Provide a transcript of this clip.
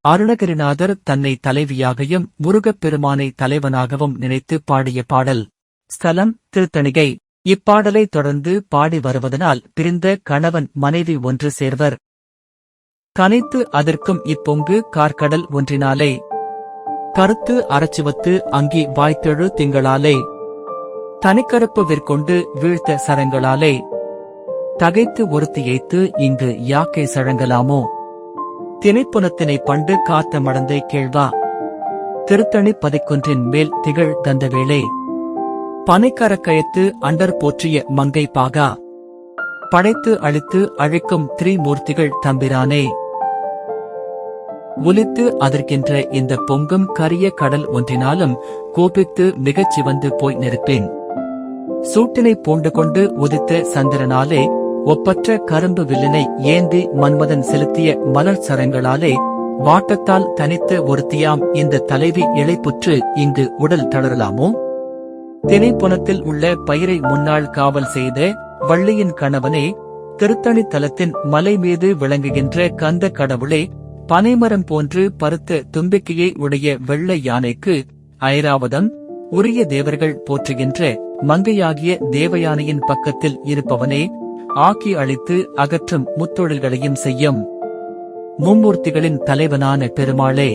அருணகிரிநாதர் தன்னை தலைவியாகவும் முருகப் பெருமானை தலைவனாகவும் நினைத்து பாடிய பாடல் ஸ்தலம் திருத்தணிகை. இப்பாடலை தொடர்ந்து பாடி வருவதனால் பிரிந்த கணவன் மனைவி ஒன்று சேர்வர். கனைத்து அதற்கும் இப்பொங்கு கார்கடல் ஒன்றினாலே. கருத்து அறச்சுவத்து அங்கி வாய்த்தெழு திங்களாலே. தனிக்கருப்பு விற்கொண்டு வீழ்த்த சரங்களாலே. தகைத்து ஒருத்தி ஏத்து இங்கு யாக்கை சழங்கலாமோ? திணைப்புணத்தினை பண்டு காத்த மடந்தை கேள்வா? திருத்தணி பதிக்குன்றின் மேல் திகழ் தந்தவேளே. பனைக்கரக்கயத்து அண்டர் போற்றிய மங்கை பாகா. படைத்து அழித்து அழிக்கும் திரிமூர்த்திகள் தம்பிரானே. ஒலித்து அதற்கின்ற இந்த பொங்கும் கரிய கடல் ஒன்றினாலும் கோபித்து மிகச் சிவந்து போய் நிற்பேன். சூட்டினை பூண்டு கொண்டு உதித்த சந்திரனாலே ஒப்பற்ற கரும்பு வில்லினை ஏந்தி மன்மதன் செலுத்திய மலர் சரங்களாலே வாட்டத்தால் தனித்த ஒருத்தியாம் இந்த தலைவி இழைப்புற்று இங்கு உடல் தளரலாமோ? திணைப்புனத்தில் உள்ள பயிரை முன்னாள் காவல் செய்த வள்ளியின் கணவனே திருத்தணி தலத்தின் மலை மீது விளங்குகின்ற கந்த கடவுளே பனைமரம் போன்று பருத்த தும்பிக்கையை உடைய வெள்ளை யானைக்கு ஐராவதம் உரிய தேவர்கள் போற்றுகின்ற மங்கையாகிய தேவயானையின் பக்கத்தில் இருப்பவனே ஆக்கி அழித்து அகற்றும் முத்தொழில்களையும் செய்யும் மும்மூர்த்திகளின் தலைவனான பெருமாளே.